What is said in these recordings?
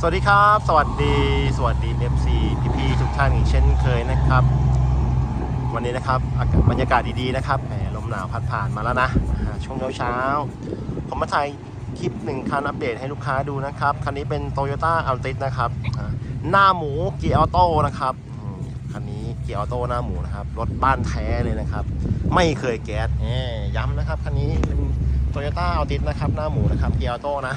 สวัสดีครับ สวัสดีสวัสดี FC พี่ๆทุกท่านอีกเช่นเคยนะครับ วันนี้นะครับอากาศบรรยากาศดีๆนะครับแหมลมหนาวพัดผ่านมาแล้วนะช่วงเช้าๆผมมาถ่ายคลิปหนึ่งคันอัปเดตให้ลูกค้าดูนะครับ คันนี้เป็น Toyota a l t i s นะครับหน้าหมูเกียร์ออโต้นะครับคันนี้เกียร์ออโต้หน้าหมูนะครับรถบ้านแท้เลยนะครับ ไม่เคยแก๊สแหมย้ำนะครับคันนี้เป็น Toyota a l t i s นะครับหน้าหมูนะครับเกียร์ออโต้นะ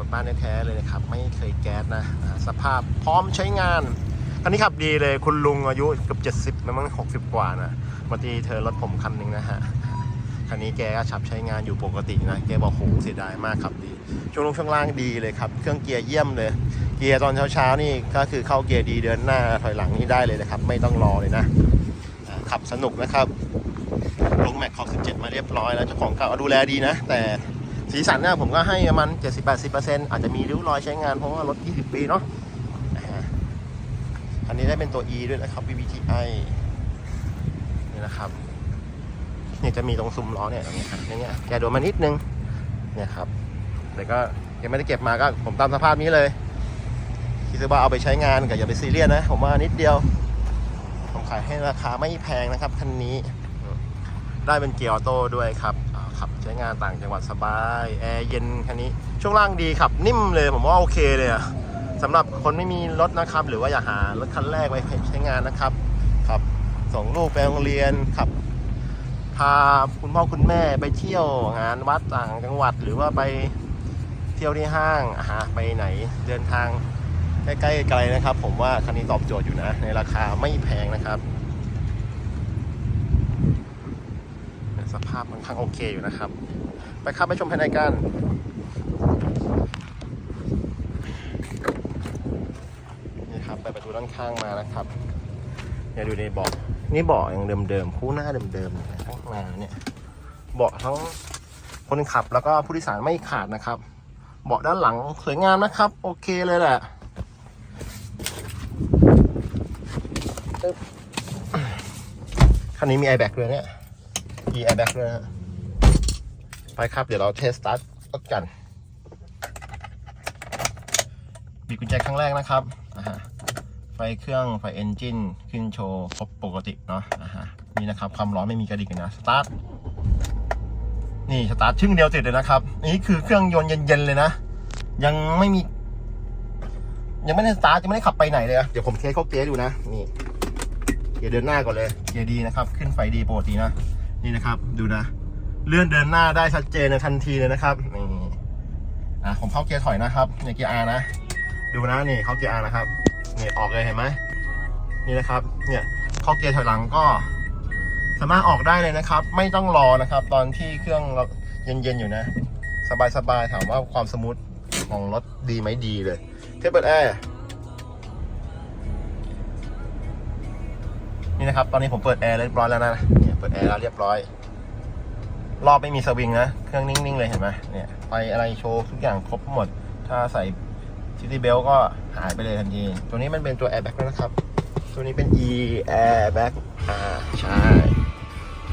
รถบ้านแท้ๆเลยนะครับ ไม่เคยแก๊สนะ สภาพพร้อมใช้งานคันนี้ขับดีเลยคุณลุงอายุเกือบ70นะมั้ง60กว่านะบางทีเธอรถผมคันหนึ่งนะฮะคันนี้แกก็ขับใช้งานอยู่ปกตินะแกบอกโหเสียดายมากขับดี ช่วงลงช่วงล่างดีเลยครับ เครื่องเกียร์เยี่ยมเลย เกียร์ตอนเช้าๆนี่ก็คือเข้าเกียร์ดีเดินหน้าถอยหลังนี่ได้เลยนะครับ ไม่ต้องรอเลยนะขับสนุกนะครับลงแม็กขอบ17 มาเรียบร้อยแล้วเจ้าของเก่าดูแลดีนะ แต่ สีสันเนี่ยผมก็ให้ประมาณ70-80%อาจจะมีริ้วรอยใช้งานเพราะว่ารถ 20 ปีเนาะอันนี้ได้เป็นตัว E ด้วยนะครับ VVTi นี่นะครับเนี่ยจะมีตรงซุ้มล้อเนี่ยตรงนี้ครับเนี่ยแกโดนมานิดนึงเนี่ยครับแต่ก็ยังไม่ได้เก็บมาก็ผมตามสภาพนี้เลยคิดว่าเอาไปใช้งานกับอย่าไปซีเรียสนะ ผมว่านิดเดียว ผมขายให้ราคาไม่แพงนะครับคันนี้ ได้เป็นเกียร์ออโต้ด้วยครับ ขับใช้งานต่างจังหวัดสบายแอร์เย็นคันนี้ช่วงล่างดีขับนิ่มเลยผมว่าโอเคเลยอะสำหรับคนไม่มีรถนะครับ หรือว่าอยากหารถคันแรกไว้ใช้งานนะครับขับส่งลูกไปโรงเรียนขับพาคุณพ่อคุณแม่ไปเที่ยวงานวัดต่างจังหวัด หรือว่าไปเที่ยวที่ห้างอาหาไปไหนเดินทางใกล้ๆไกลนะครับ ผมว่าคันนี้ตอบโจทย์อยู่นะ ในราคาไม่แพงนะครับ สภาพค่อนข้างโอเคอยู่นะครับ ไปครับไปชมภายในกันนี่ครับไปประตูด้านข้างมานะครับอย่าดูในเบาะนี่เบาะยังเดิมๆคู่หน้าเดิมๆทั้งมาเนี่ยเบาะทั้งคนขับแล้วก็ผู้โดยสารไม่ขาดนะครับ เบาะด้านหลังสวยงามนะครับ โอเคเลยแหละคันนี้มี airbag ด้วยเนี่ย มีแอร์แบ็กด้วยฮะไปครับ เดี๋ยวเราเทสสตาร์ทรถกันบีกุญแจครั้งแรกนะครับไฟเครื่องไฟเอนจินขึ้นโชว์ครบปกติเนาะนี่นะครับความร้อนไม่มีกระดิกเลยนะสตาร์ทนี่สตาร์ทชึ่งเดียวติดเลยนะครับ นี่คือเครื่องยนต์เย็นๆเลยนะ ยังไม่มี ยังไม่ได้สตาร์ทยังไม่ได้ขับไปไหนเลยอะเดี๋ยวผมเทสเข้าเกียร์ดูนะ นี่เกียร์เดินหน้าก่อนเลยเกียร์ดีนะครับ ขึ้นไฟดีปกตินะ นี่นะครับ ดูนะ เลื่อนเดินหน้าได้ชัดเจนในทันทีเลยนะครับนี่อะผมเข้าเกียร์ถอยนะครับเนี่ยเกียร์ R นะ ดูนะนี่เข้าเกียร์ R นะครับนี่ออกเลยเห็นไหมนี่นะครับ เนี่ยเข้าเกียร์ถอยหลังก็สามารถออกได้เลยนะครับ ไม่ต้องรอนะครับ ตอนที่เครื่องเย็นๆอยู่นะ สบายๆถามว่าความสมูทของรถดีไหมดีเลย เทปเปิดแอร์นี่นะครับ ตอนนี้ผมเปิดแอร์เรียบร้อยแล้วนะ เปิดแอร์แล้วเรียบร้อย รอบไม่มีสวิงนะ เครื่องนิ่งๆเลยเห็นไหมเนี่ยไฟอะไรโชว์ทุกอย่างครบหมด ถ้าใส่ซิตี้เบลก็หายไปเลยทันที ตัวนี้มันเป็นตัว airbag ด้วนะครับ ตัวนี้เป็น e airbag อ่าใช่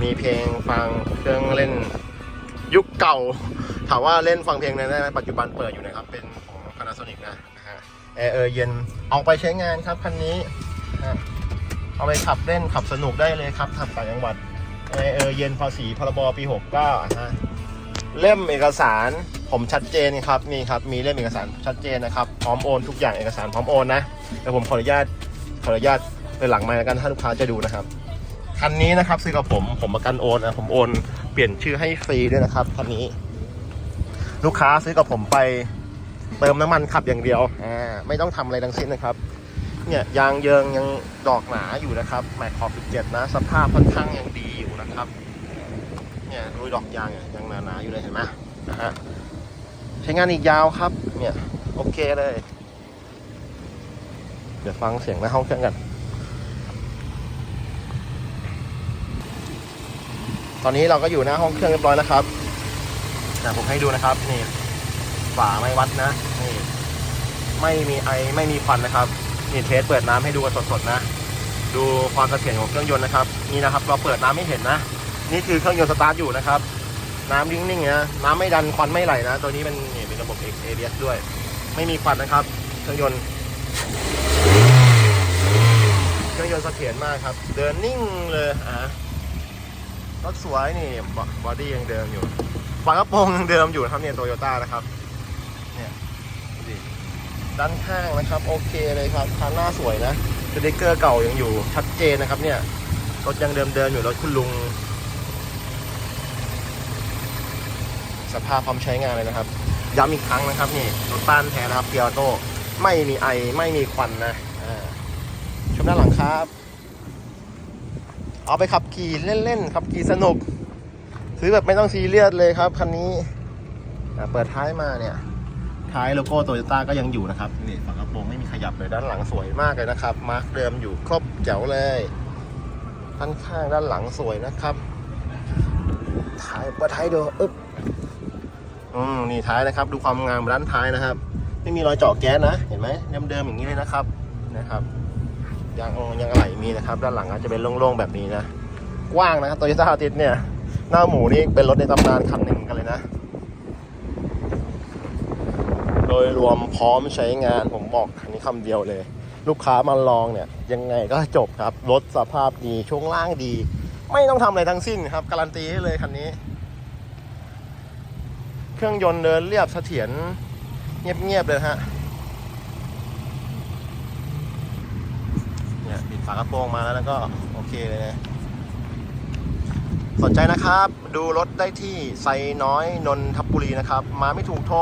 มีเพลงฟังเครื่องเล่นยุคเก่า ถามว่าเล่นฟังเพลงนั้นได้ไหมปัจจุบันเปิดอยู่นะครับ เป็นของ Panasonic นะฮะแอร์เออเย็นเอาไปใช้งานครับคันนี้ เอาไปขับเล่นขับสนุกได้เลยครับขับต่างจังหวัด เออเออเย็นภาษีพรบปี 69อะฮะเล่มเอกสารผมชัดเจนครับนี่ครับมีเล่มเอกสารชัดเจนนะครับพร้อมโอนทุกอย่างเอกสารพร้อมโอนนะแต่ผมขออนุญาตขออนุญาตไปหลังไมค์แล้วกันถ้าลูกค้าจะดูนะครับคันนี้นะครับซื้อกับผมผมประกันโอนนะผมโอนเปลี่ยนชื่อให้ฟรีด้วยนะครับคันนี้ ลูกค้าซื้อกับผมไปเติมน้ำมันขับอย่างเดียวอ่าไม่ต้องทำอะไรทั้งสิ้นนะครับ เนี่ยยางเยิงยังดอกหนาอยู่นะครับแม็กขอบ17นะสภาพค่อนข้างยังดี นะครับเนี่ยดูดอกยางเนี่ยยังหนาๆอยู่เลยเห็นไหมนะฮะใช้งานอีกยาวครับ เนี่ยโอเคเลย เดี๋ยวฟังเสียงในห้องเครื่องกัน ตอนนี้เราก็อยู่หน้าห้องเครื่องเรียบร้อยแล้วครับแต่ผมให้ดูนะครับนี่ฝาไม่วัดนะนี่ไม่มีไอไม่มีควันนะครับนี่เทสเปิดน้ำให้ดูกันสดๆนะ ดูความเสถียรของเครื่องยนต์นะครับ นี่นะครับ เราเปิดน้ำไม่เห็นนะ นี่คือเครื่องยนต์สตาร์ทอยู่นะครับ น้ำนิ่งๆนะน้ำไม่ดันควันไม่ไหลนะ ตัวนี้เป็นเป็นระบบ ABS ด้วย ไม่มีควันนะครับ เครื่องยนต์ เครื่องยนต์เสถียรมากครับ เดินนิ่งเลยอะรถสวยนี่บอดี้ยังเดิมอยู่ฝากระโปรงยังเดิมอยู่ครับเนี่ยโตโยต้านะครับ ด้านข้างนะครับ โอเคเลยครับคันหน้าสวยนะสติกเกอร์เก่ายังอยู่ชัดเจนนะครับเนี่ยรถยังเดิมเดิมๆอยู่รถคุณลุง สภาพพร้อมใช้งานเลยนะครับย้ำอีกครั้งนะครับนี่รถบ้านแท้นะครับเกียร์โต้ไม่มีไอไม่มีควันนะชมด้านหลังครับ เอาไปขับขี่เล่นๆขับขี่สนุก ซื้อแบบไม่ต้องซีเรียสเลยครับคันนี้เปิดท้ายมาเนี่ย ท้ายโลโก้โตโยต้าก็ยังอยู่นะครับนี่ฝากระโปรงไม่มีขยับเลยด้านหลังสวยมากเลยนะครับ มาร์กเดิมอยู่ครบแจ๋วเลยด้านข้างด้านหลังสวยนะครับท้ายปิดท้ายดูอึ๊บอืมนี่ท้ายนะครับ ดูความงามด้านท้ายนะครับ ไม่มีรอยเจาะแก๊สนะ เห็นไหมเดิมๆอย่างนี้เลยนะครับนะครับยางยางอะไหลมีนะครับ ด้านหลังอาจจะเป็นโล่งๆแบบนี้นะ กว้างนะครับโตโยต้าติดเนี่ย หน้าหมูนี่เป็นรถในตำนานคันหนึ่งกันเลยนะ โดยรวมพร้อมใช้งานผมบอกคันนี้คำเดียวเลย ลูกค้ามาลองเนี่ย ยังไงก็จบครับ รถสภาพดีช่วงล่างดี ไม่ต้องทำอะไรทั้งสิ้นครับ การันตีให้เลยคันนี้ เครื่องยนต์เดินเรียบเสถียรเงียบๆเลยฮะเนี่ยปิดฝากระโปรงมาแล้วแล้วก็โอเคเลยนะ สนใจนะครับ ดูรถได้ที่ไซน้อยนนทบุรีนะครับ มาไม่ถูกโทร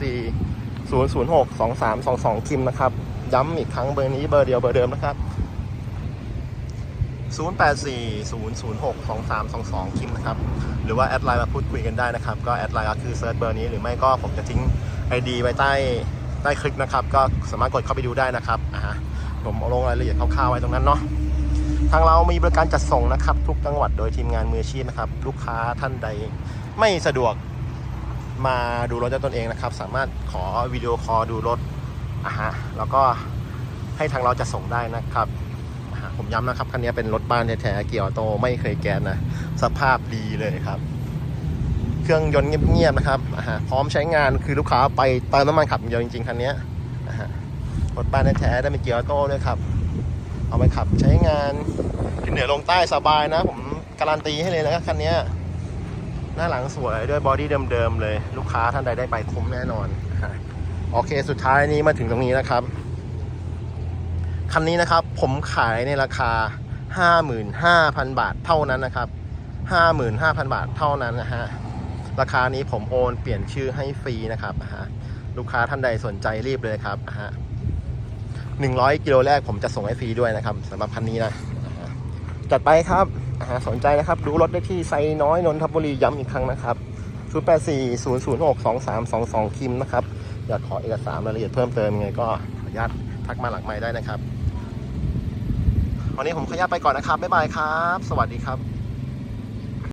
084 006 2322 คิมนะครับ ย้ำอีกครั้งเบอร์นี้เบอร์เดียวเบอร์เดิมนะครับ 084 006 2322 คิมนะครับ หรือว่าแอดไลน์มาพูดคุยกันได้นะครับ ก็แอดไลน์ก็คือเซิร์ชเบอร์นี้หรือไม่ก็ผมจะทิ้ง ID ไว้ใต้ใต้คลิปนะครับ ก็สามารถกดเข้าไปดูได้นะครับอ่าผมเอาลงรายละเอียดคร่าวๆไว้ตรงนั้นเนาะ ทางเรามีบริการจัดส่งนะครับ ทุกจังหวัดโดยทีมงานมืออาชีพนะครับ ลูกค้าท่านใดไม่สะดวกมาดูรถด้วยตนเองนะครับ สามารถขอวิดีโอคอลดูรถอะฮะแล้วก็ให้ทางเราจัดส่งได้นะครับ ผมย้ำนะครับคันนี้เป็นรถบ้านแท้ๆเกียร์ออโต้ไม่เคยแก๊สนะ สภาพดีเลยครับ เครื่องยนต์เงียบๆนะครับอะฮะพร้อมใช้งานคือลูกค้าไปเติมน้ำมันขับอย่างเดียวจริงๆคันนี้อะฮะรถบ้านแท้ๆได้เป็นเกียร์ออโต้ด้วยครับ เอาไปขับใช้งานขึ้นเหนือลงใต้สบายนะ ผมการันตีให้เลยนะครับคันนี้หน้าหลังสวยด้วยบอดี้เดิมๆเลย ลูกค้าท่านใดได้ไปคุ้มแน่นอนโอเคสุดท้ายนี้มาถึงตรงนี้นะครับคันนี้นะครับผมขายในราคา 55,000 บาทเท่านั้นนะครับ 55,000 บาทเท่านั้นนะฮะราคานี้ผมโอนเปลี่ยนชื่อให้ฟรีนะครับฮะลูกค้าท่านใดสนใจรีบเลยครับฮะ 100 กิโลแรกผมจะส่งให้ฟรีด้วยนะครับสำหรับคันนี้นะจัดไปครับสนใจนะครับ ดูรถได้ที่ไซน้อยนนทบุรีย้ำอีกครั้งนะครับ084 006 2322คิมนะครับอยากขอเอกสารรายละเอียดเพิ่มเติมยังไงก็ขออนุญาตทักมาหลังไม้ได้นะครับวันนี้ผมขออนุญาตไปก่อนนะครับบ๊ายบายครับ สวัสดีครับ